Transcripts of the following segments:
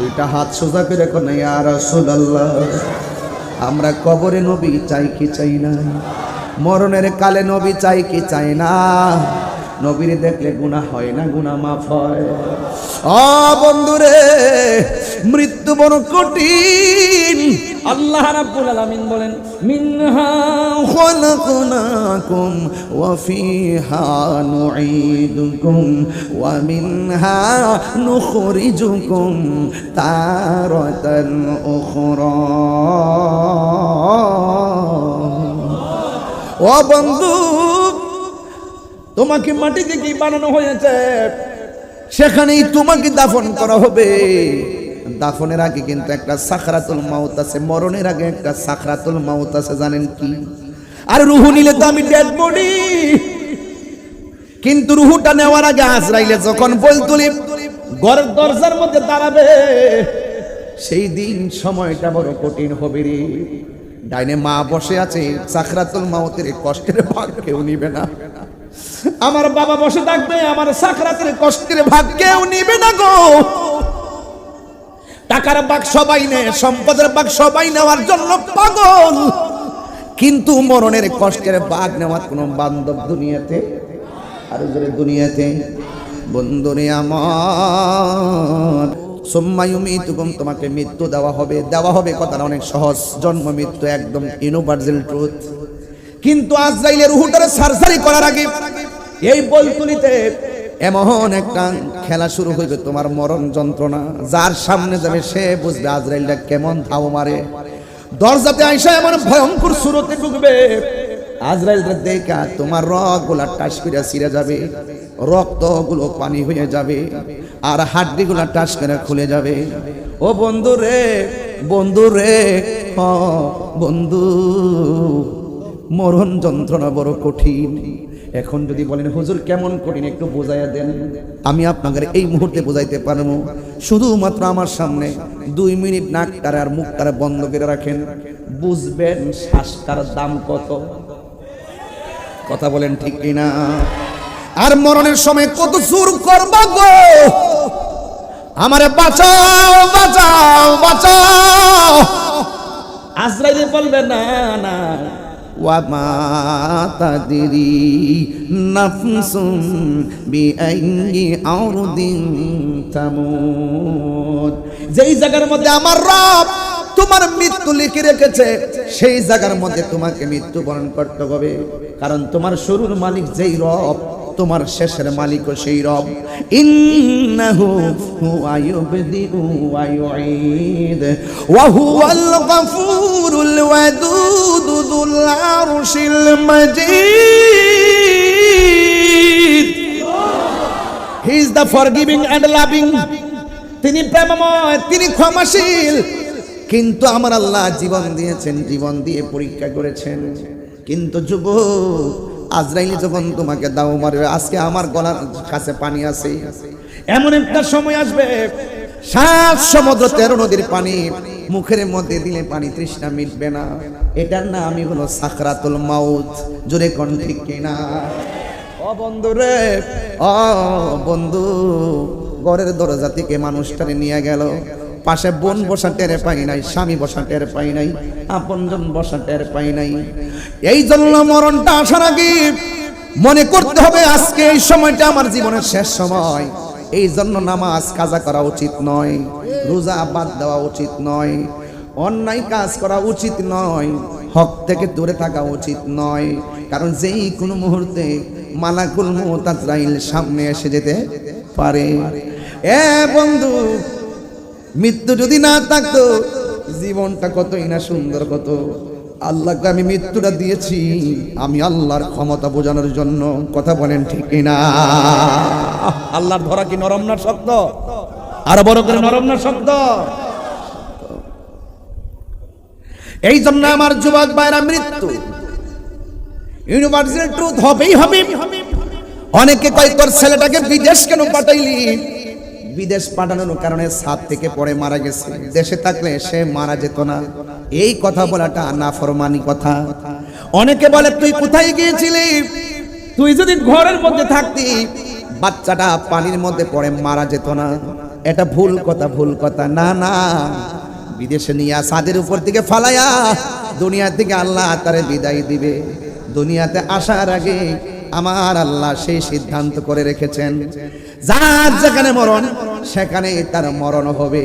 দুইটা হাত সোজা করে এখন আর রাসূলুল্লাহ, আমরা কবরে নবী চাই কি চাই না? মরণের কালে নবী চাই কি চাই না? নবীর দেখলে গুণা হয় না গুণা মাফ হয়। অ বন্ধুরে মৃত্যু বড় কঠিন। আল্লাহ রাব্বুল আলামিন বলেন, মিনহা খলাকনাকুম ওয়া ফিহা নুঈদুকুম ওয়া মিনহা নুখরিজুকুম তারাতান উখরা। ও বন্ধু, তোমাকে মাটি থেকে বানানো হয়েছে? সেখানেই তোমাকে দাফন করা হবে। দাফনের আগে কিন্তু একটা সাখরাতুল মাউত আছে, মরণের আগে একটা সাখরাতুল মাউত আছে, জানেন কি? আর রুহু নিলে তো আমি ডেড বডি। কিন্তু রুহুটা নেওয়ার আগে আজরাইলে যখন বলতুলি ঘরের দরজার মধ্যে দাঁড়াবে, সেই দিন সময়টা বড় কঠিন হবে রে। ডাইনে মা বসে আছে, সাখরাতুল মাউতের কষ্টের ভাগ কেউ নিবে না। আমার বাবা বসে থাকবে, আমার সাখরাতের কষ্টের ভাগ কেউ নিবে না গো। টাকার ভাগ সবাই নেয় সম্পদের ভাগ সবাই নেওয়ার জন্য পাগল। কিন্তু মরণের কষ্টের বাঘ নেওয়ার কোনো বান্ধব দুনিয়াতে, আর দুনিয়াতে, বন্ধুরে আমার। সোম্মায়ুমিতুকুম তোমাকে মৃত্যু দেওয়া হবে। দেওয়া হবে কথাটা অনেক সহজ। জন্ম, মৃত্যু একদম ইউনিভার্সাল ট্রুথ কিন্তু আজরাইলের রুহুটারে সার্জারি করার আগে এই বলতুলিতে এমন একটা খেলা শুরু হইবে, তোমার মরণ যন্ত্রণা। যার সামনে যাবে, সে বুঝবে আজরাইলটা কেমন ধাও মারে। দরজাতে আইসা এমন ভয়ঙ্কর সুরতে ঢুকবে। আজরাইলটা দেখা তোমার রকগুলা টাস করে ছিঁড়ে যাবে। রক্তগুলো পানি হয়ে যাবে আর হাড্ডি গুলা টাস করে খুলে যাবে। ও বন্ধু রে বন্ধু রে, হ, বন্ধু, মরণ যন্ত্রণা বড় কঠিন। এখন যদি বলেন হুজুর কেমন কঠিন? একটু বোঝাইয়া দেন। আমি আপনাদের এই মুহূর্তে বোঝাইতে পারব শুধুমাত্র আমার সামনে দুই মিনিট নাক নাকটারে আর মুখটারে বন্ধ করে রাখেন। বুঝবেন শ্বাসটার দাম কত? কথা বলেন ঠিক কিনা? আর মরণের সময় কত সুর করবা গো? আমারে বাঁচাও বাঁচাও বাঁচাও। আজরাইল বলবে না না وما تدري نفس بأي أرض تموت যেই জায়গার মধ্যে আমার রব তোমার মৃত্যু লিখে রেখেছে সেই জায়গার মধ্যে তোমাকে মৃত্যু বরণ করতে হবে কারণ তোমার শুরুর মালিক যেই রব তোমার শেষের মালিকও সেই রব। ইন্নাহু হুয়া ইউবদিউ ওয়া হুয়াল গফুরুল ওয়াদুদ যুল আরশিল মাজিদ। He is the forgiving and loving তিনি প্রেমময়, তিনি ক্ষমাশীল। কিন্তু আমার আল্লাহ জীবন দিয়েছেন, জীবন দিয়ে পরীক্ষা করেছেন। কিন্তু যুবক আজরাইলি যখন তোমাকে দাও মারবে, আজকে আমার গলার কাছে পানি আছে। এমন একটা সময় আসবে, সাত সমুদ্র তেরো নদীর পানি, মুখের মধ্যে দিলে পানি তৃষ্ণা মিটবে না। এটার নামই হলো সাকরাতুল মাউত। জোরে কোন ঠিক কিনা? ও বন্ধু রে, ও বন্ধু, ঘরের দরজা থেকে মানুষটারে নিয়ে গেল। পাশে বোন বসা টেরে পাই নাই, স্বামী বসা টের পাই নাই, আপনজন বসা টের পাই নাই। এই জন্য মরণটা আসার আগে মনে করতে হবে আজকে এই সময়টা আমার জীবনের শেষ সময়। এই জন্য নামাজ কাজা করা উচিত নয়, রোজা বাদ দেওয়া উচিত নয়, অন্যায় কাজ করা উচিত নয়, হক থেকে দূরে থাকা উচিত নয়। কারণ যেই কোনো মুহূর্তে মালাকুল মুতাজরাইল সামনে এসে যেতে পারে। এ বন্ধু মৃত্যু যদি না থাকতো, জীবনটা কতই না সুন্দর কত। আল্লাহকে আমি মৃত্যুটা দিয়েছি, আমি আল্লাহর ক্ষমতা বোঝানোর জন্য। কথা বলেন ঠিক না আল্লাহর ধরা কি নরম না শক্ত? আরও বড় করে নরম না শক্ত? এই জন্য আমার যুবক ভাইরা, মৃত্যু। ইউনিভার্সিটি ট্রুথ হবেই হবে। অনেকে কয়, তোর ছেলেটাকে বিদেশ কেন পাঠাইলি? বিদেশ পাঠানোর কারণে সাত থেকে পরে মারা গেছে। দেশে থাকলে সে মারা যেত না। এই কথা বলাটা নাফরমানি কথা। অনেকে বলে, তুই কোথায় গিয়েছিলি? তুই যদি ঘরের মধ্যে থাকতি, বাচ্চাটা পানির মধ্যে পড়ে মারা যেত না। এটা ভুল কথা ভুল কথা। না না। বিদেশে নিয়ে সাদের উপর থেকে ফালায়া, দুনিয়া থেকে আল্লাহ তারে বিদায় দিবে। দুনিয়াতে আসার আগে আমার আল্লাহ সেই সিদ্ধান্ত করে রেখেছেন। যার যেখানে মরণ সেখানে তার মরণ হবে।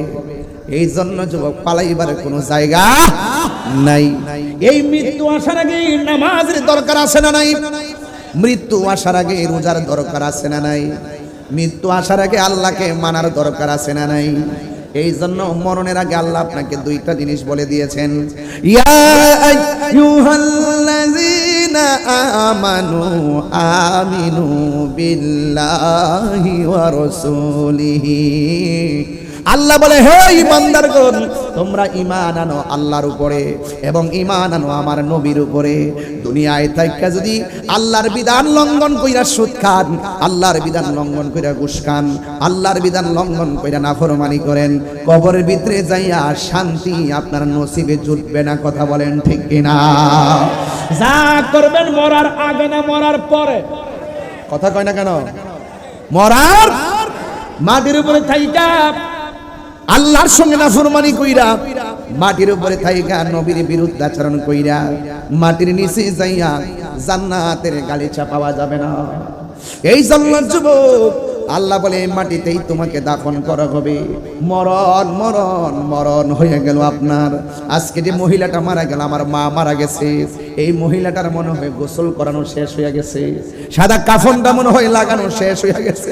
এই জন্য যুবক, পালাইবার কোনো জায়গা নাই। এই মৃত্যু আসার আগে নামাজের দরকার আছে না নাই? মৃত্যু আসার আগে রোজার দরকার আছে না নাই? মৃত্যু আসার আগে আল্লাহকে মানার দরকার আছে না নাই? এই জন্য মরণের আগে আল্লাহ আপনাকে দুইটা জিনিস বলে দিয়েছেন। ইয়া আমানু আমিনু বিল্লাহি ওয়া রাসূলিহি আল্লাহ বলে, হে ইমানদারগণ তোমরা ঈমান আনো আল্লাহর উপরে এবং ঈমান আনো আমার নবীর উপরে। দুনিয়ায় থাইকা যদি আল্লাহর বিধান লঙ্ঘন কইরা সুদ খান, আল্লাহর বিধান লঙ্ঘন কইরা ঘুষ খান, আল্লাহর বিধান লঙ্ঘন কইরা নাফরমানি করেন, কবরের ভিতরে যাইয়া শান্তি আপনার নসিবে জুটবে না, কথা বলেন ঠিক কিনা? যা করবেন মরার আগে না, মরার পরে। কথা কয় না কেন? মরার মাটির উপরে থাইকা, আল্লাহর সঙ্গে নাফরমানি কইরা, মাটির উপরে থাইকা নবীর বিরুদ্ধে আচরণ কইরা, মাটির নিচে যাইয়া জান্নাতের গালিচা পাওয়া যাবে না। এই জন্য যুবক আল্লাহ বলে, এই মাটিতেই তোমাকে দাফন করা হবে। মরণ মরণ মরণ হয়ে গেল আপনার। আজকে যে মহিলাটা মারা গেল, আমার মা মারা গেছে। এই মহিলাটার মনে হয় গোসল করানো শেষ হয়ে গেছে। সাদা কাফনটা মনে হয় লাগানো শেষ হয়ে গেছে।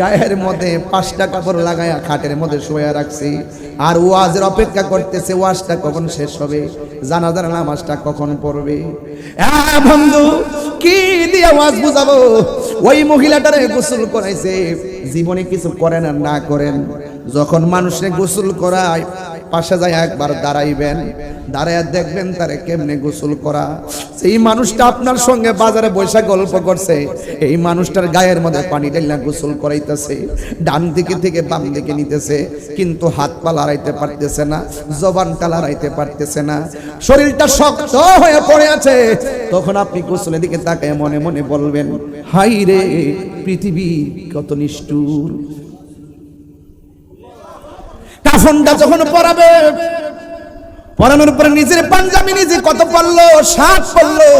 গায়ের মধ্যে পাঁচটা কাপড় লাগায়া খাটের মধ্যে শুয়ে রাখছি। আর ওয়াজের অপেক্ষা করতেছে, ওয়াজটা কখন শেষ হবে? জানাজার নামাজটা কখন পড়বে? বন্ধু, কি দিয়ে ওয়াজ বুঝাবো? ওই মহিলাটারে গোসল করাইছে। জীবনে কিছু করেন আর না করেন। যখন মানুষে গোসল করায়, পাশে যায় একবার দাঁড়াইবেন। দাঁড়ায় দেখবেন তারে কেমনে গোসল করা। সেই মানুষটা আপনার সঙ্গে বাজারে বৈশা গল্প করছে। এই মানুষটার গায়ের মধ্যে পানি ঢেলা গোসল করাইতেছে। ডান দিকে থেকে বাম দিকে নিতেছে। কিন্তু হাত পা লড়াইতে পারতেছে না, জবানটা লড়াইতে পারতেছে না। শরীরটা শক্ত হয়ে পড়ে আছে। তখন আপনি গোসলের দিকে তাকায় মনে মনে বলবেন হাই রে পৃথিবী কত নিষ্ঠুর। কাফনটা যখন পরাবে, পরানোর পরে নিজের পাঞ্জাবি নিজে কত পারল, শার্ট পরলো।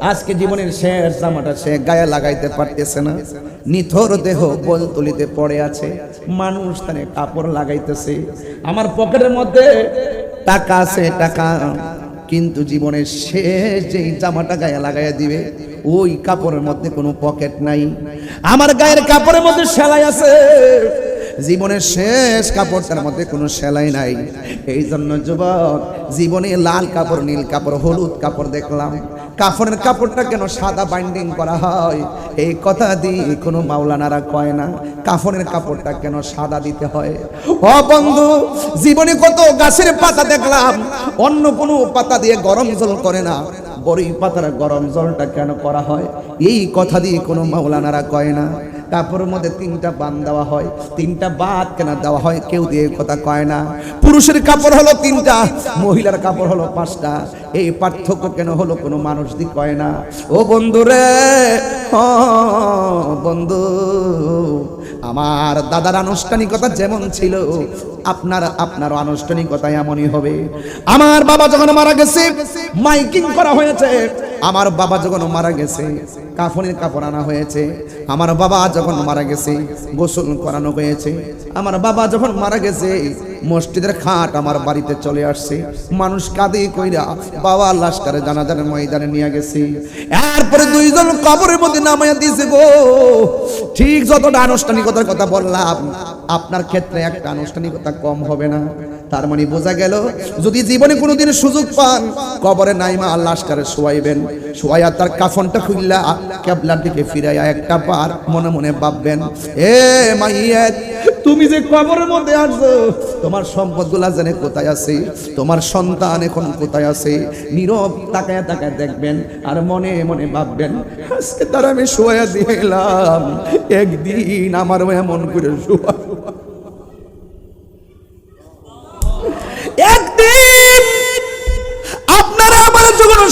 আজকে জীবনের শেষ জামাটা সে গায়ে লাগাইতে পারতেছে না। নিথর দেহ বল তুলিতে পড়ে আছে। মানুষ তানে কাপড় লাগাইতেছে। আমার পকেটের মধ্যে টাকা আছে, টাকা। কিন্তু জীবনের শেষ যেই জামাটা গায়ে লাগাইয়া দিবে ওই কাপড়ের মধ্যে কোনো পকেট নাই। আমার গায়ের কাপড়ের মধ্যে সেলাই আছে। জীবনের শেষ কাপড়টার মধ্যে কোনো সেলাই নাই। এই জন্য যুবক, জীবনে লাল কাপড়, নীল কাপড়, হলুদ কাপড় দেখলাম। কাপড়ের কাপড়টা কেন সাদা বাইন্ডিং করা হয়? এই কথা দিয়ে কোনো মাওলানারা কয় না, কাফনের কাপড়টা কেন সাদা দিতে হয়? ও বন্ধু, জীবনে কত গাছের পাতা দেখলাম, অন্য কোনো পাতা দিয়ে গরম জল করে না। বড়ই পাতার গরম জলটা কেন করা হয়? এই কথা দিয়ে কোনো মাওলানারা কয় না। কাপড়ের মধ্যে তিনটা বান দেওয়া হয়। তিনটা বাদ কেন দেওয়া হয় কেউ দিয়ে কথা কয় না। পুরুষের কাপড় হলো তিনটা, মহিলার কাপড় হলো পাঁচটা। এই পার্থক্য কেন হলো কোনো মানুষ দি কয় না। ও বন্ধু রে বন্ধু আমার দাদার আনুষ্ঠানিকতা যেমন ছিল, আপনার আপনার আনুষ্ঠানিকতা এমনই হবে। আমার বাবা যখন মারা গেছে, মাইকিং করা হয়েছে। আমার বাবা যখন মারা গেছে, কাফনের কাপড় আনা হয়েছে, আমার বাবা যখন মারা গেছে, গোসল করানো হয়েছে, আমার বাবা যখন মারা গেছে, মসজিদের খাট আমার বাড়িতে চলে আসছে, মানুষ কাঁদে কইরা, বাবা লাশটারে জানাজার ময়দানে নিয়ে গেছে। এরপরে দুইজন কবরের মধ্যে নামাইয়া দিয়েছে গো। ঠিক যতটা আনুষ্ঠানিকতার কথা বললাম, আপনার ক্ষেত্রে একটা আনুষ্ঠানিকতা কম হবে না। তার মানে বোঝা গেল, যদি জীবনে কোনোদিন সুযোগ পান, কবরে নাইমা আল্লাহ লাশটারে শোয়াইবেন। শোয়াইয়া তার কাফনটা খুললা কেবলার দিকে ফিরাইয়া একটা পার মনে মনে ভাববেন, এ মাইয়াত তুমি যে কবরের মধ্যে আসছো, তোমার সম্পদগুলা জানে কোথায় আছে? তোমার সন্তান এখন কোথায় আছে? নীরব তাকায় তাকায় দেখবেন আর মনে মনে ভাববেন, আজকে তার আমি শোয়া দিলাম, একদিন আমারও এমন করে শোয়া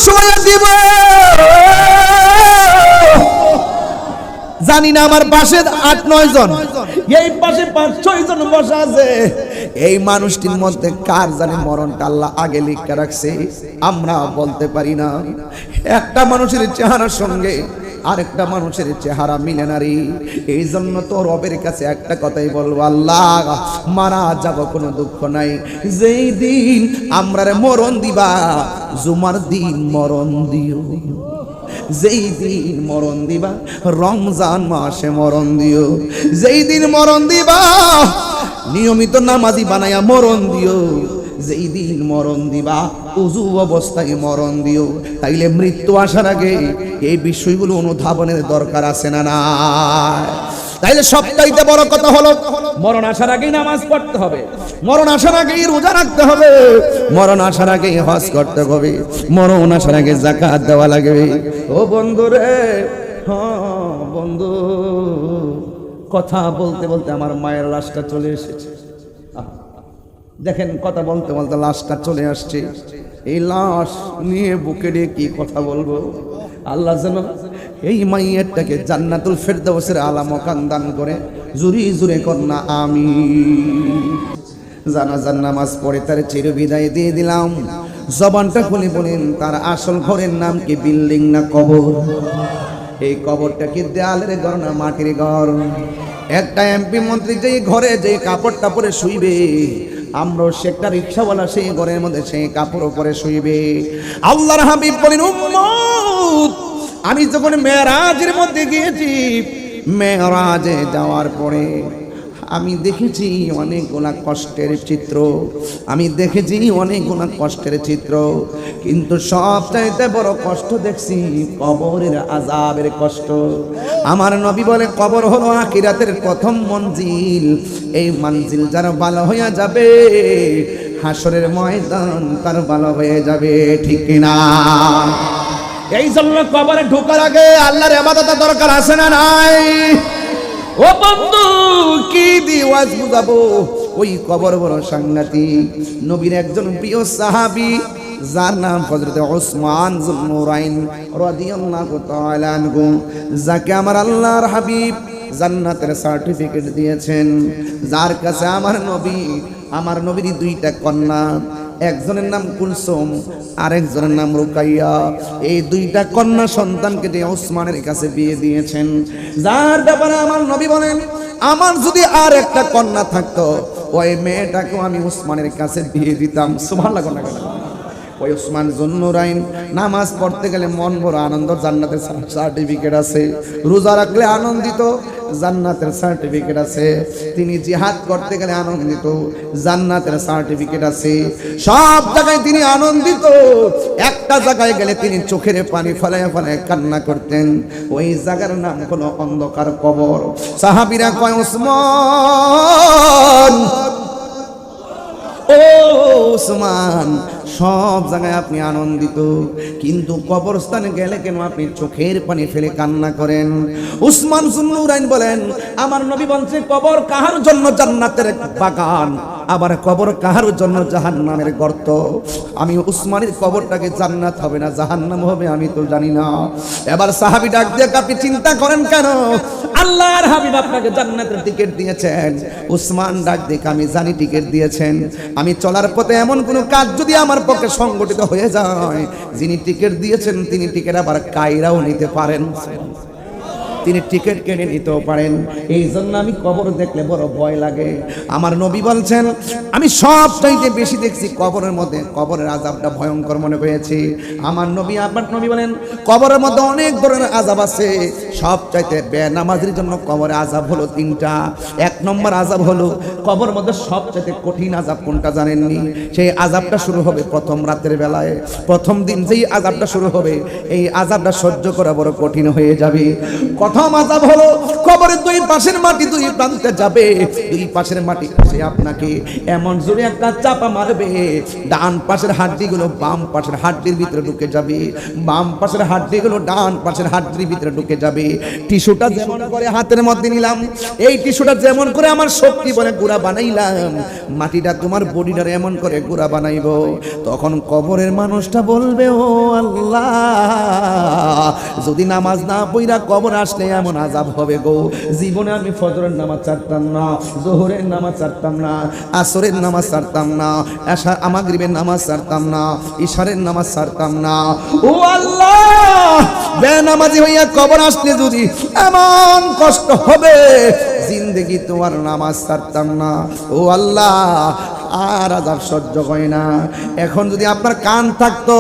শোয়া দিব। জানি না আমার পাশে আট, নয় জন। এই পাশে পাঁচ, ছয় জন বসা আছে। এই মানুষটির মধ্যে কার জানি মরণটা আল্লাহ আগে লিখে রাখছে, আমরা বলতে পারি না। একটা মানুষের চেহারার সঙ্গে আরেকটা মানুষের চেহারা মিলে না রে। এই জন্য তো রবের কাছে একটা কথাই বলব, আল্লাহ, মারা যাব কোনো দুঃখ নাই। যেই দিন আমরা মরণ দিবা, জুমার দিন মরণ দিও। যেই দিন মরণ দিবা, রমজান মাসে মরণ দিও। যেই দিন মরণ দিবা, নিয়মিত নামাজি বানায়া মরণ দিও। যেই দিন মরণ দিবা, উজু অবস্থায় মরণ দিও। তাইলে মৃত্যু আসার আগে এই বিষয়গুলো অনুধাবনের দরকার আছে না না তাইলে সবটাইতে বড় কথা হলো, মরণ আসার আগেই নামাজ পড়তে হবে। মরণ আসার আগেই রোজা রাখতে হবে। মরণ আসার আগেই হজ করতে হবে। মরণ আসার আগে জাকাত দেওয়া লাগবে। ও বন্ধু রে হ্যাঁ বন্ধু, কথা বলতে বলতে আমার মায়ের লাশটা চলে এসেছে। দেখেন কথা বলতে বলতে লাশটা চলে আসছে। এই লাশ নিয়ে বুকে নিয়ে কি কথা বলব? আল্লাহ যেন এই মাইয়েরটাকে জান্নাতুল ফেরদাউসের আলা মকান দান করে জুরি জুরে কন্যা আমি জানাজার নামাজ পড়ে তার চির বিদায় দিয়ে দিলাম। জবানটা খুলে বলেন, তার আসল ঘরের নাম কি বিল্ডিং না কবর? এই কবরটা কি দেয়ালের ঘর না মাটির ঘর? একটা এমপি মন্ত্রী যেই ঘরে যে কাপড়টা পরে শুইবে আমরাও সে একটা রিক্সাওয়ালা সেই ঘরের মধ্যে সেই কাপড় পরে শুইবে। আল্লাহর হাবিব বলেন, উম্মত, আমি যখন মেয়েরাজের মধ্যে গিয়েছি, মেয়েরাজে যাওয়ার পরে আমি দেখেছি অনেকগুলা কষ্টের চিত্র। আমি দেখেছি অনেকগুলা কষ্টের চিত্র। কিন্তু সব চাইতে বড় কষ্ট দেখছি কবরের আজাবের কষ্ট। আমার নবী বলে, কবর হলো আখিরাতের প্রথম মঞ্জিল। এই মঞ্জিল যার ভালো হইয়া যাবে, হাসরের ময়দান তার ভালো হয়ে যাবে, ঠিক না এই জন্য কবরে ঢুক ঢোকার আগে আল্লাহর আবাদতের দরকার আছে না নাই? ও বন্ধু কি দিওয়াজ বুঝাবো? ওই কবর বড় সাংঘাতিক। নবীর একজন প্রিয় সাহাবী যার নাম হযরত ওসমান জুলনুরাইন রাদিয়াল্লাহু তাআলা আনহু যাকে আমার আল্লাহর হাবিব জান্নাতের সার্টিফিকেট দিয়েছেন। যার কাছে আমার নবী আমার নবীর দুইটা কন্যা একজনের নাম কুলসুম আর একজনের নাম রুকাইয়া। এই দুইটা কন্যা সন্তানকে দিয়ে ওসমানের কাছে বিয়ে দিয়েছেন। যার ব্যাপারে আমার নবী বলেন, আমার যদি আর একটা কন্যা থাকতো, ওই মেয়েটাকেও আমি ওসমানের কাছে বিয়ে দিতাম। সুমান লাগো না ওই ওসমান জন্নুরাইন নামাজ পড়তে গেলে মন বড় আনন্দ জান্নাতের সার্টিফিকেট আছে। রোজা রাখলে আনন্দিত, জান্নাতের সার্টিফিকেট আছে। তিনি জিহাদ করতে গেলে আনন্দিত, জান্নাতের সার্টিফিকেট আছে। সব জায়গায় তিনি আনন্দিত। একটা জায়গায় গেলে তিনি চোখের পানি ফলায় ফলায় কান্না করতেন। ওই জায়গার নাম হলো অন্ধকার কবর। সাহাবিরা কয়, ওসমান, ও ওসমান সব জায়গায় আপনি আনন্দিত। কিন্তু কবরস্থানে গেলে কেন আপনি চোখের পানি ফেলে কান্না করেন? উসমান সুন্নুরাইন বলেন, আমার নবী বলছে, কবর কাহার জন্য জান্নাতের বাগান? আবার কবর কাহার জন্য জাহান্নামের গর্ত? আমি উসমানের কবরটাকে জান্নাত হবে না, জাহান্নাম হবে আমি তো জানি না। এবার সাহাবি ডাক দিয়ে, আপনি চিন্তা করেন কেন? আল্লাহর হাবিব আপনাকে জান্নাতের টিকিট দিয়েছেন। উসমান ডাক দিকে আমি জানি টিকিট দিয়েছেন। আমি চলার পথে এমন কোনো কাজ যদি আমার পক্ষে সংগঠিত হয়ে যায়। যিনি টিকিট দিয়েছেন তিনি টিকিট আবার কায়রাও নিতে পারেন। তিনি টিকিট কেটে নিতেও পারেন। এই জন্য আমি কবর দেখলে বড় ভয় লাগে। আমার নবী বলছেন, আমি সব চাইতে বেশি দেখছি কবরের মধ্যে, কবরের আজাবটা ভয়ঙ্কর মনে হয়েছে। আমার নবী আপনার নবী বলেন, কবরের মধ্যে অনেক ধরনের আজাব আছে। সব চাইতে বেনামাজির জন্য কবরে আজাব হলো তিনটা। এক নম্বর আজাব হলো কবর মধ্যে সব চাইতে কঠিন আজাব কোনটা জানেননি? সেই আজাবটা শুরু হবে প্রথম রাতের বেলায়। প্রথম দিন যেই আজাবটা শুরু হবে, এই আজাবটা সহ্য করা বড় কঠিন হয়ে যাবে। প্রথম আজাব হলো কবরের দুই পাশের মাটি দুই প্রান্তে যাবে। দুই পাশের মাটি সে আপনাকে এমন জোরে একটা চাপা মারবে। ডান পাশের হাড্ডিগুলো বাম পাশের হাড্ডির ভিতরে ঢুকে যাবে। বাম পাশের হাড্ডিগুলো ডান পাশের হাড্ডির ভিতরে ঢুকে যাবে। টিস্যুটা যেমন করে হাতের মধ্যে নিলাম, এই টিস্যুটা যেমন করে আমার শক্তি বলে গুড়া বানাইলাম, মাটিটা তোমার বডিটার এমন করে গুড়া বানাইবো। তখন কবরের মানুষটা বলবে, ও আল্লাহ, যদি নামাজ না পইরা কবর আসলে আসলে এমন আজাব হবে গো। জীবনে আমি ফজরের নামাজ ছাড়তাম না, জোহরের নামাজ ছাড়তাম না, আসরের নামাজ ছাড়তাম না এশা আমাগরিবের নামাজ ছাড়তাম না, ইশারের নামাজ ছাড়তাম না। ও আল্লাহ! বেনামাজি হইয়া কবর আসলে যদি এমন কষ্ট হবে, জিন্দগি তোমার নামাজ ছাড়তাম না। ও আল্লাহ! আর আজাব সহ্য হয় না। এখন যদি আপনার কান থাকতো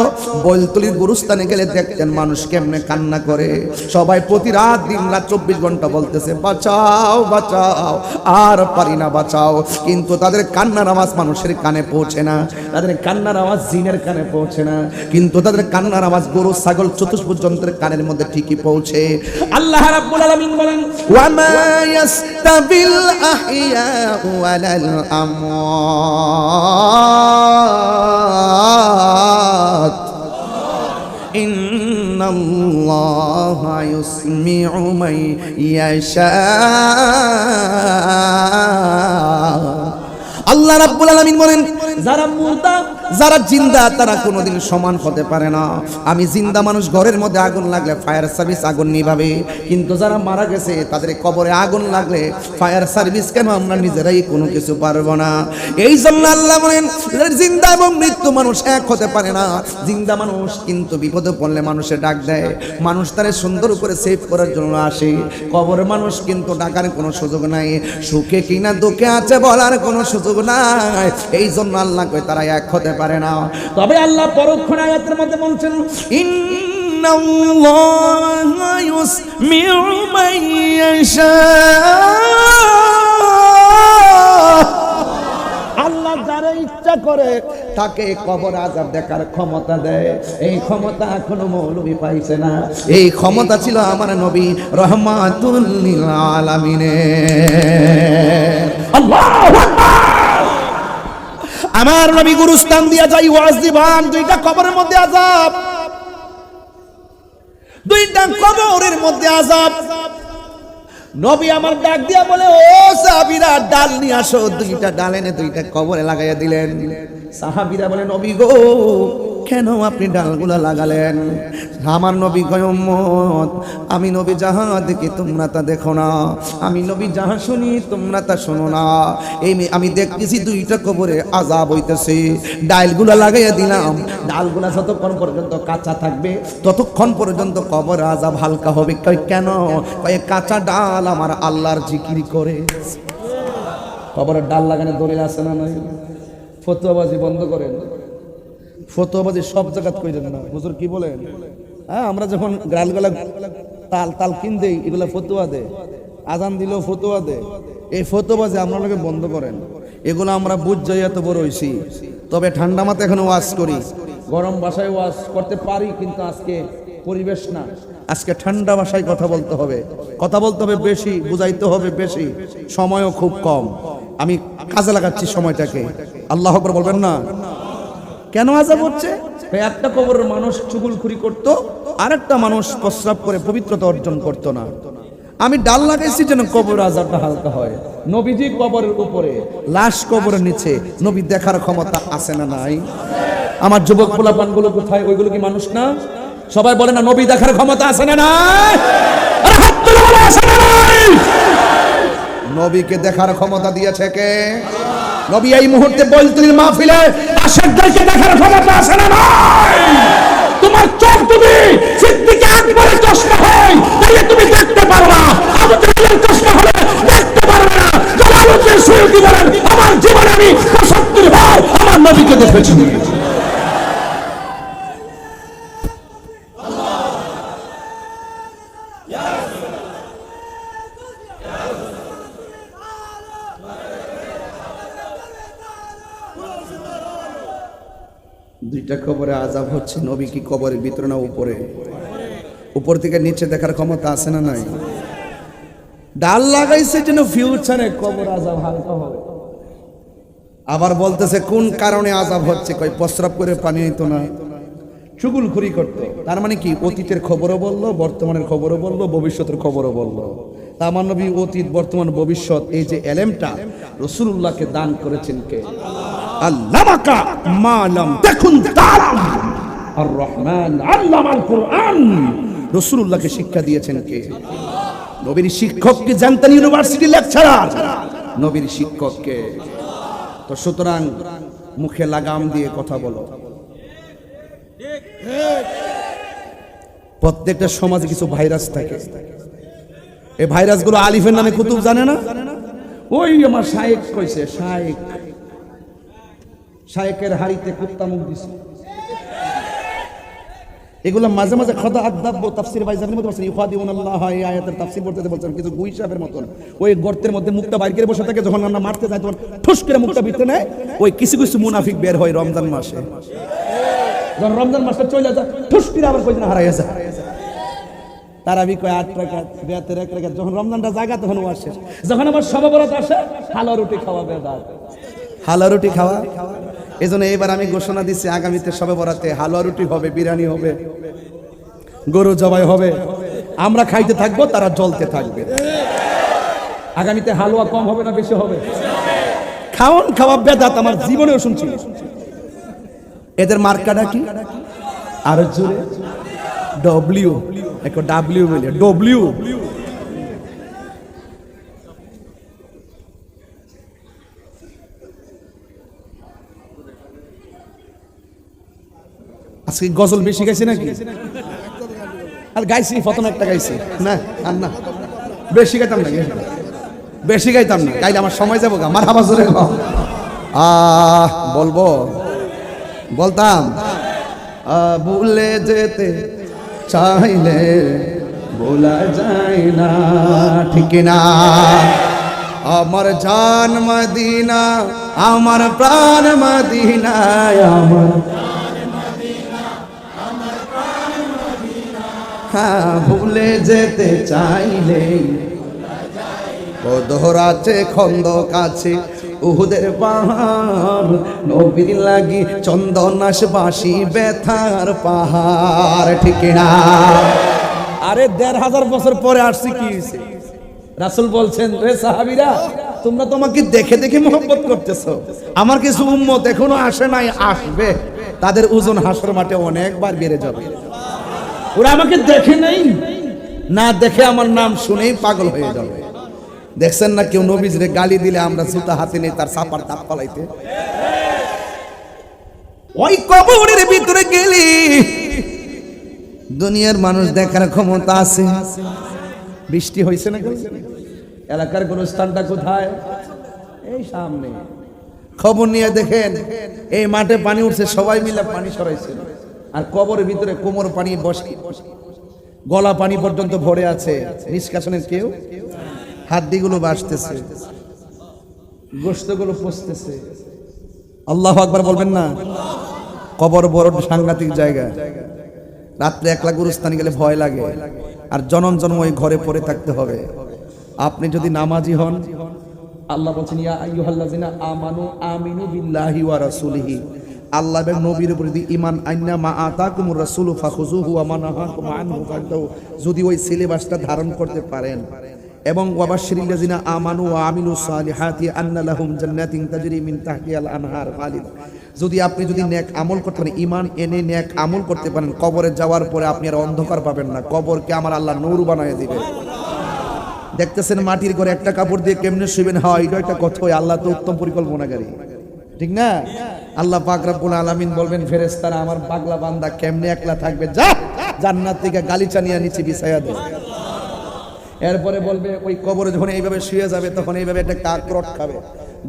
বৈলতলির গুরুস্থানে গেলে দেখতেন মানুষ কেমনে কান্না করে। সবাই প্রতি রাত দিন রাত চব্বিশ ঘণ্টা বলতেছে, বাঁচাও বাঁচাও, আর পারি না, বাঁচাও। কিন্তু তাদের কান্নার আওয়াজ মানুষের কানে পৌঁছে না। তাদের কান্নার আওয়াজ জিনের কানে পৌঁছে না। কিন্তু তাদের কান্নার আওয়াজ গরু, ছাগল চতুষ্পুর যন্ত্রের কানের মধ্যে ঠিকই পৌঁছে। আল্লাহ রাব্বুল আলামিন বলেন ওয়ামা ইয়াস্তাবিল আহিয়া ওয়ালাল আমওয়াত। إن الله يسمع من يشاء আল্লাহ রাব্বুল আলামিন বলেন যারা মুর্দা যারা জিন্দা, তারা কোনোদিন সমান হতে পারে না। আমি জিন্দা মানুষ, ঘরের মধ্যে আগুন লাগলে ফায়ার সার্ভিস আগুন নিভাবে কিন্তু যারা মারা গেছে, তাদের কবরে আগুন লাগলে ফায়ার সার্ভিস কেন আমরা নিজেরাই কোনো কিছু পারব না? এই জন্য আল্লাহ বলেন জিন্দা এবং মৃত্যু মানুষ এক হতে পারে না। জিন্দা মানুষ কিন্তু বিপদে পড়লে মানুষে ডাক দেয়। মানুষ তারা সুন্দর করে সেভ করার জন্য আসে। কবরে মানুষ কিন্তু ডাকার কোনো সুযোগ নাই। সুখে কিনা দুঃখে আছে বলার কোনো সুযোগ নাই। এই জন্য আল্লাহ তারা এক হতে পারে না। তবে আল্লাহ পরক্ষণ আয়াতের মধ্যে বলছেন আল্লাহ যারা ইচ্ছা করে, তাকে কবর আজাব দেখার ক্ষমতা দেয়। এই ক্ষমতা এখনও মৌলবী পাইছে না। এই ক্ষমতা ছিল আমার নবী রহমাতুল লিল আলামিনের। আল্লাহু আমার নবী গুরুস্থান দিয়া যাই, ওয়াজ দিবান, দুইটা কবরের মধ্যে আজাব দুইটা কবরের মধ্যে আজাব নবী আমার ডাক দিয়া বলে, ও সাহাবীরা, ডাল নিয়ে আসো। দুইটা ডাল এনে দুইটা কবরে লাগাইয়া দিলেন। সাহাবীরা বলে, নবী গো কেন আপনি ডালগুলা লাগালেন? আমার নবী গয়ম্মত আমি নবী যাহা দেখি তোমরা তা দেখো না। আমি নবী যাহা শুনি, তোমরা তা শোনো না। এই আমি দেখতেছি দুইটা কবরে আজাব হইতেছে। ডালগুলা লাগাইয়া দিলাম। ডালগুলা যতক্ষণ পর্যন্ত কাঁচা থাকবে, ততক্ষণ পর্যন্ত কবর আজাব হালকা হবে। কেন? কয়, কাঁচা ডাল আমার আল্লাহর জিকির করে। কবরের ডাল লাগানো দলিল আছে না নাই? ফতুয়াবাজি বন্ধ করেন। ফতুয়াবাজি সব জায়গাত কইলেন না। হুজুর কি বলেন? হ্যাঁ আমরা যখন গালগুলা তাল তাল কিন দেই, এগুলা ফতুয়া দে আজান দিলেও ফতুয়া দে এই ফতুয়াবাজি আপনারা বন্ধ করেন। এগুলো আমরা বুঝ যাই এত বড় হইছি। তবে ঠান্ডা মাথা এখন ওয়াজ করি। গরম ভাষায় ওয়াজ করতে পারি, কিন্তু আজকে পরিবেশ না। আজকে ঠান্ডা ভাষায় কথা বলতে হবে। কথা বলতে হবে বেশি, বুঝাইতে হবে বেশি। সময়ও খুব কম। আমি কাজে লাগাচ্ছি সময়টাকে। আল্লাহ বলবেন না? কেন আজাব হচ্ছে? একটা কবরের মানুষ চুগুলখুরি করত আর একটা মানুষ প্রস্রাব করে পবিত্রতা অর্জন করত না। আমি ডাল লাগাইছি যেন কবর আজাবটা হালকা হয়। নবীজি কবরের উপরে লাশ কবরের নিচে নবী দেখার ক্ষমতা আছে না নাই? আমার যুবক পোলাপানগুলো কোথায়? ওইগুলো কি মানুষ না? সবাই বলে না নবী দেখার ক্ষমতা আছে না নাই? নবীকে দেখার ক্ষমতা দিয়েছে কে? নবী এই মুহূর্তে বলতুলির মাহফিলে আশেকদেরকে দেখার ক্ষমতা আছে না ভাই? তোমার চোখ তুমি সিদ্দিকে আকবরের চশমা হয়, তাহলে তুমি দেখতে পারো না আবু জাহেলের চশমা হলে দেখতে পারবে না। জালালউদ্দিন সুয়ুতি বলেন আমার জীবন আমি 75 বার আমার নবীকে দেখেছি দুইটা কবরে আজাব হচ্ছে নবী কি কবরের ভিতরে না উপরে? উপর থেকে নিচে দেখার ক্ষমতা আছে না নাই? ডাল লাগাইছে যেন ফিউচারে কবর আজাব হালকা হবে। আবার বলতেছে, কোন কারণে আজাব হচ্ছে? কই প্রস্রাব করে পানি নিত না। চুগুল খুরি করতো। তার মানে কি? অতীতের খবরও বলল, বর্তমানের খবরও বলল, ভবিষ্যতের খবরও বলল। আমার নবী অতীত, বর্তমান, ভবিষ্যৎ, এই যে এলেমটা রসুল্লাহকে দান করেছেন কে? আল্লামাকা মালাম। দেখুন তারাম আর রহমান আল্লামাল কোরআন। রসুল্লাহকে শিক্ষা দিয়েছেন কে? নবীর শিক্ষককে জানতেন ইউনিভার্সিটি লেকচারার। নবীর শিক্ষককে তো সুতরাং মুখে লাগাম দিয়ে কথা বলো। প্রত্যেকটা সমাজে কিছু ভাইরাস থাকে। এই ভাইরাসগুলো আলিফের নামে কুতুব জানে না? ওই আমার শায়েক কইছে, শায়েক। শায়েকের হাড়িতে কুত্তা মুখ দিছে। এগুলো মাঝে মাঝে খদা আদাব্য তাফসির ভাইজানের মধ্যে বলছেন ইউখাদিউন আল্লাহ এই আয়াতের তাফসির পড়তে বলছেন। কিছু গুই সাহেবের মতন ওই গর্তের মধ্যে মুখটা বাইর করে বসে থাকে, যখন আমরা মারতে যাই, তখন ঠুস করে মুখটা ভিতরে নেয়। ওই কিছু কিছু মুনাফিক বের হয় রমজান মাসে। যখন রমজান মাসটা চলে যায়, ঠুস করে আবার কয়দিন হারাইয়া যায়। তারাবি কয়, আট টাকা বেয়াতের এক টাকা যখন রমজানটা জায়গা তখন ও আসে যখন আবার সবাবরাত আসে হালা রুটি খাওয়া বেদাত। হালা রুটি খাওয়া? এই জন্য এবার আমি ঘোষণা দিচ্ছি আগামীতে সবে বরাতে হালুয়া রুটি হবে, বিরিয়ানি হবে গরু জবাই হবে। আমরা খাইতে থাকব, তারা জ্বলতে থাকবে। আগামীতে হালুয়া কম হবে না বেশি হবে? খাওয়ান খাওয়া বেদাত আমার জীবনেও শুনছি। এদের মার্কাটা কি? আর জোরে। ডব্লিউ একটা ডাব্লিউ বলে ডব্লিউ আজকে গজল বেশি গাইছি নাকি? আর গাইছি প্রথম একটা গাইছি। না আর না। বেশি গাইতাম না বেশি গাইতাম না। গাইলে আমার সময় যাব আমার হাবা জোরে। আহ বলব? বলতাম? ভুলে যেতে চাইলে বলা যায় না ঠিক না। আমার জান মদিনা আমার প্রাণ মদিনায় আমার ভুলে যেতে চাইলে। দোহরাছে খন্দ কাছে উহুদের পাহাড়, নবীর লাগি চন্দনাস বাসি ব্যথার পাহাড়, ঠিক না? আরে দেড় হাজার বছর পরে আসছি, কি হয়েছে? রাসুল বলছেন, রে সাহাবিরা, তোমরা তোমাকে দেখে দেখে মোহব্বত করতেছো। আমার কিছু উম্মত এখনও আসে নাই, আসবে। তাদের ওজন হাসর মাঠে অনেকবার বেড়ে যাবে। ওরা আমাকে দেখে নেই। না দেখে আমার নাম শুনেই পাগল হয়ে যাবে। দেখছেন না কেউ নবীজরে গালি দিলে আমরা জুতা হাতে নেই তার সাপার দাপ পালাইতে? ওই কবরের ভিতরে গেলি। দুনিয়ার মানুষ দেখার ক্ষমতা আছে। বৃষ্টি হয়েছে না? এলাকার গোরস্থানটা কোথায়? এই সামনে। খবর নিয়ে দেখেন, এই মাঠে পানি উঠছে, সবাই মিলে পানি সরাইছিল আর কবরের ভিতরে কোমর পানি বসে। গলা পানি পর্যন্ত ভরে আছে। নিষ্কাশনের কেউ হাড্ডিগুলো বাসতেছে। গোস্তগুলো পচতেছে। আল্লাহ আকবার বলবেন না? কবর বড় সাংঘাতিক জায়গা। রাত্রে একলা গুরুস্থানে গেলে ভয় লাগে। আর জনম জন্ম ওই ঘরে পড়ে থাকতে হবে। আপনি যদি নামাজি হন, আল্লাহ বলছেন, ইয়া আইয়ুহাল্লাযিনা আমানু, আমিনু বিল্লাহি ওয়া রাসূলিহি। আল্লাহ এবং নবীর যদি ইমান আইনা মা আতাকুমুর রাসূলু ফাখুযুহু ওয়া মা নাহাকুম আনহু ফান্তাহু যদি ওই সিলেবাসটা ধারণ করতে পারেন। এবং ওয়াবাশশিরিল্লাযিনা আমানু ওয়া আমিলু সালিহাতি আন্না লাহুম জান্নাতিন তাজরি মিন তাহতিহাল আনহার খালিদ। যদি আপনি যদি নেক আমল করতে পারেন ইমান এনে নেক আমল করতে পারেন, কবরে যাওয়ার পরে আপনি আর অন্ধকার পাবেন না। কবরকে আমার আল্লাহ নূর বানায় দিবে। দেখতেছেন মাটির ঘরে একটা কাপড় দিয়ে কেমনে শুবেন হয়, এটা একটা কথা আল্লাহ তো উত্তম পরিকল্পনাকারী। ঠিক না? আল্লাহ পাক রব্বুল আলামিন বলবেন, ফেরেশতারা, আমার পাগলা বান্দা কেমনে একলা থাকবে? যা, জান্নাত থেকে গালিচা নিয়ে নিচে বিছাইয়া দে। এরপরে বলবে, ওই কবরে যখন এইভাবে শুয়ে যাবে, তখন এইভাবে একটা কাকরট খাবে।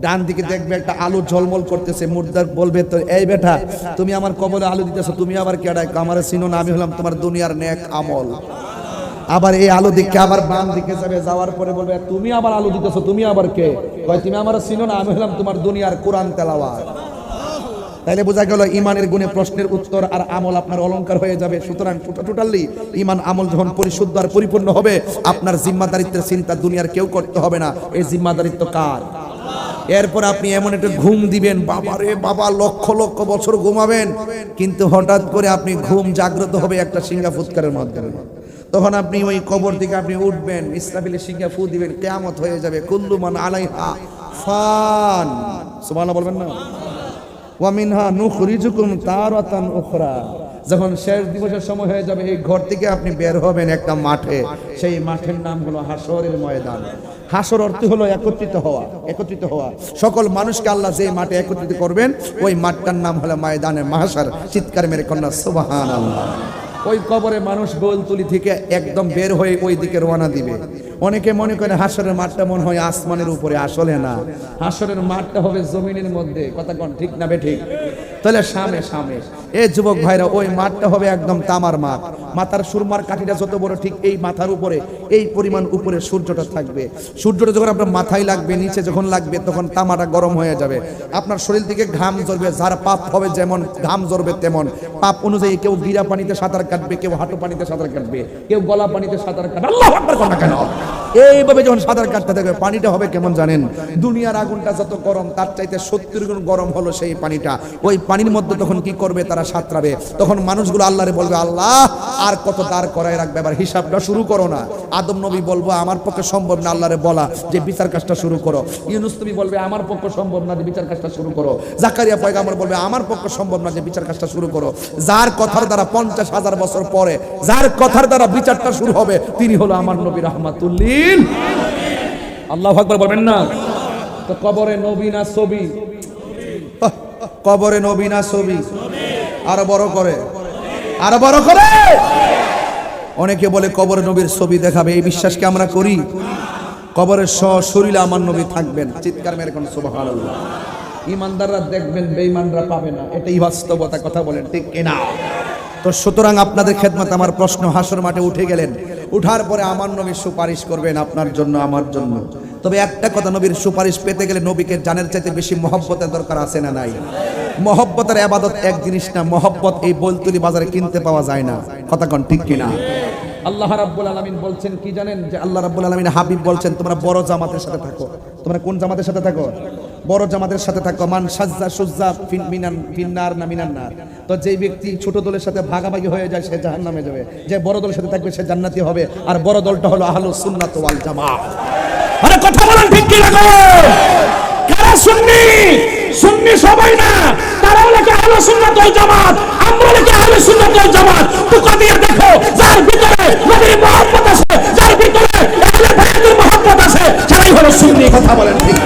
ডান দিকে দেখবে একটা আলু ঝলমল করতেছে, মুর্দার বলবে, তো এই বেটা, তুমি আমার কবরে আলু দিতেছো, তুমি আবার কেডায়? আমার চিনো না, আমি হলাম তোমার দুনিয়ার নেক আমল। আবার এই আলু দিকে আবার বাম দিকে যাবে, যাওয়ার পরে বলবে, তুমি আবার আলু দিতেছো, তুমি আবার কে? তুমি আমার চিনো না, আমি হলাম তোমার দুনিয়ার কোরআন তেলাওয়াত। তাইলে বোঝা গেল ইমানের গুণে প্রশ্নের উত্তর আর আমল আপনার অলংকার হয়ে যাবে। সুতরাং টোটালি ইমান আমল যখন পরিশুদ্ধ আর পরিপূর্ণ হবে, আপনার জিম্মাদারিত্বের চিন্তা দুনিয়ার কেউ করতে হবে না। এই জিম্মাদারিত্ব কার? এরপর আপনি এমন একটা ঘুম দিবেন বাবারে বাবা, লক্ষ লক্ষ বছর ঘুমাবেন। কিন্তু হঠাৎ করে আপনি ঘুম জাগ্রত হবে একটা সিঙ্গা ফুৎকারের মাধ্যমে। তখন আপনি ওই কবর থেকে আপনি উঠবেন, ইসরাফিলে সিঙ্গা ফু দিবেন, কেয়ামত হয়ে যাবে কুল্লুমান আলাইহা ফান। সুবহানাল্লাহ বলবেন না? ওয়ামিনহা নুখরিজুকুম তারাতান উখরা। যখন শেষ দিবসের সময় হয়ে যাবে, এই ঘর থেকে আপনি বের হবেন একটা মাঠে। সেই মাঠের নাম হলো হাসরের ময়দান। হাসর অর্থ হলো একত্রিত হওয়া একত্রিত হওয়া। সকল মানুষকে আল্লাহ যে মাঠে একত্রিত করবেন, ওই মাঠটার নাম হলো ময়দানে মাহাসার চিৎকার মেরে কন্যা সুবাহান আল্লাহ ওই কবরে মানুষ গোলতুলি থেকে একদম বের হয়ে ওই দিকে রওনা দিবে। অনেকে মনে করে হাসরের মাঠটা মনে হয় আসমানের উপরে, আসলে না। হাসরের মাঠটা হবে জমিনের মধ্যে। কথা কোন, ঠিক না বে ঠিক? তাহলে সামনে সামনে। এ যুবক ভাইরা, ওই মাঠটা হবে একদম তামার মাঠ। মাথার সুরমার কাঠিটা যত বড়, ঠিক এই মাথার উপরে, এই পরিমাণ উপরে সূর্যটা থাকবে। সূর্যটা যখন আপনার মাথায় লাগবে, নিচে যখন লাগবে, তখন তামাটা গরম হয়ে যাবে। আপনার শরীর থেকে ঘাম জ্বরবে যার পাপ হবে যেমন, ঘাম জ্বরবে তেমন। পাপ অনুযায়ী কেউ গিরা পানিতে সাঁতার কাটবে, কেউ হাঁটু পানিতে সাঁতার কাটবে, কেউ গলা পানিতে সাঁতার কাটবে। আল্লাহ কেন? এইভাবে যখন সাঁতার কাটতে থাকবে পানিটা হবে কেমন জানেন? দুনিয়ার আগুনটা যত গরম, তার চাইতে সত্তর গুণ গরম হলো সেই পানিটা। ওই পানির মধ্যে তখন কি করবে তারা সাঁতরাবে? তখন মানুষগুলো আল্লাহরে বলবে, আল্লাহ, আর কত দাঁড় করায় রাখবে? আবার হিসাবটা শুরু করো না। আদম নবী বলব, আমার পক্ষে সম্ভব না আল্লাহরে বলা যে বিচার কাজটা শুরু করো। ইউনুস নবী বলবে, আমার পক্ষে সম্ভব না যে বিচার কাজটা শুরু করো। জাকারিয়া পয়গামর বলবে, আমার পক্ষে সম্ভব না যে বিচার কাজটা শুরু করো। যার কথার দ্বারা পঞ্চাশ হাজার বছর পরে, যার কথার দ্বারা বিচারটা শুরু হবে, তিনি হলো আমার নবী রহমাতুল্লিল আল্লাহ আকবার বলবেন না। তো কবরে নবী না ছবি? কবরে নবী না ছবি। আরও বড় করে। আরও বড় করে। অনেকে বলে কবরে নবীর ছবি দেখাবে এই বিশ্বাসকে আমরা করি? কবরের শরীরে আমার নবী থাকবেন। চিৎকার মেরে কোন সুবহানাল্লাহ। ইমানদাররা দেখবেন বেঈমানরা পাবে না। এটাই বাস্তবতা কথা বলেন ঠিক কিনা? তো সুতরাং আপনাদের খেদমত আমার প্রশ্ন হাসর মাঠে উঠে গেলেন। উঠার পরে আমার নবী সুপারিশ করবেন আপনার জন্য আমার জন্য। তবে একটা কথা নবীর সুপারিশ পেতে গেলে নবীকে জানের চাইতে বেশি মহব্বতের দরকার আছে না নাই? মহব্বতের আবাদত এক জিনিস না মহব্বত এই বলতুলি বাজারে কিনতে পাওয়া যায় না। কথা কোন ঠিক কিনা? আল্লাহ রাব্বুল আলামিন বলছেন কি জানেন? যে আল্লাহ রাব্বুল আলামিন হাবিব বলছেন তোমরা বড় জামাতের সাথে থাকো। তোমরা কোন জামাতের সাথে থাকো? বড় জামাতের সাথে থাকো। মান সাজ্জা সুজ্জা মিনান ফিন্নার না মিনান না তো যেই ব্যক্তি ছোট দলের সাথে ভাগাভাগি হয়ে যায়, সে জাহান নামে যাবে। যে বড় দলের সাথে থাকবে, সে জান্নাতি হবে। আর বড় দলটা হলো আহলো সুন্নাত ওয়াল জামা। আরে কথা বলেন ঠিক কি লাগে কারা সুন্নি? সুন্নি সবাই না। তারাও নাকি আহলো সুন্নাত ওয়াল জামাত। আমরা নাকি আহলো সুন্নাত ওয়াল জামাত। তো দিয়ে দেখো, যার ভিতরে নবীর মহব্বত আছে, যার ভিতরে আহলে বাইতের মহব্বত আছে, সেটাই হলো সুন্নি। কথা বলেন ঠিক